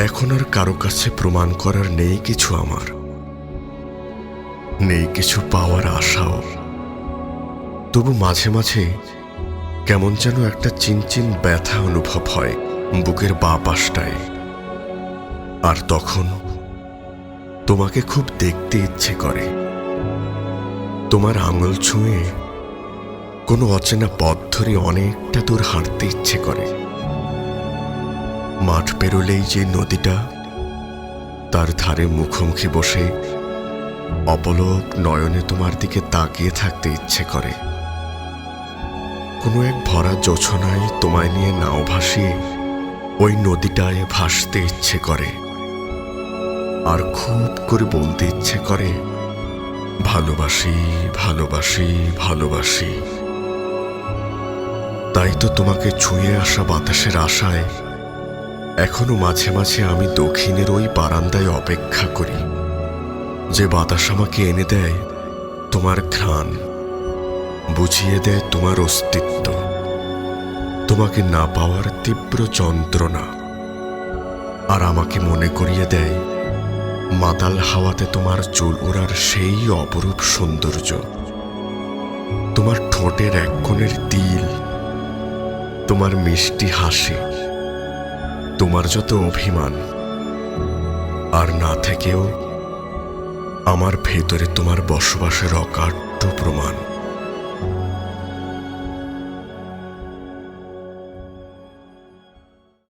এখন আর কারও কাছে প্রমাণ করার নেই কিছু আমার। নেই কিছু পাওয়ার আশাও। তবু মাঝে মাঝে কেমন যেন একটা চিনচিন ব্যথা অনুভব হয় বুকের বা পাশটায়। আর তখন তোমাকে খুব দেখতে ইচ্ছে করে। তোমার আঙুল ছুঁয়ে কোনো অচেনা পথ ধরে অনেকটা দূর হাঁটতে ইচ্ছে করে। মাঠ পেরোলেই যে নদীটা, তার ধারে মুখোমুখি বসে অপলক নয়নে তোমার দিকে তাকিয়ে থাকতে ইচ্ছে করে। কোনো এক ভরা জোছনায় তোমায় নিয়ে নাও ভাসিয়ে ওই নদীটায় ভাসতে ইচ্ছে করে। আর খুব করে বলতে ইচ্ছে করে, ভালোবাসি ভালোবাসি ভালোবাসি। তাই তো তোমাকে ছুঁয়ে আসা বাতাসের আশায় এখনও মাঝে মাঝে আমি দক্ষিণের ওই বারান্দায় অপেক্ষা করি। যে বাতাস আমাকে এনে দেয় তোমার ঘ্রাণ, বুঝিয়ে দেয় তোমার অস্তিত্ব। তোমাকে না পাওয়ার তীব্র যন্ত্রণা, আর আমাকে মনে করিয়ে দেয়, মাতাল হাওয়াতে তোমার চুল ওড়ার সেই অপরূপ সৌন্দর্য। তোমার ঠোঁটের এক কোণের তিল, তোমার মিষ্টি হাসি তোমার যত অভিমান আর না থেকেও আমার ভেতরে তোমার বসবাসের অকাট্য প্রমাণ।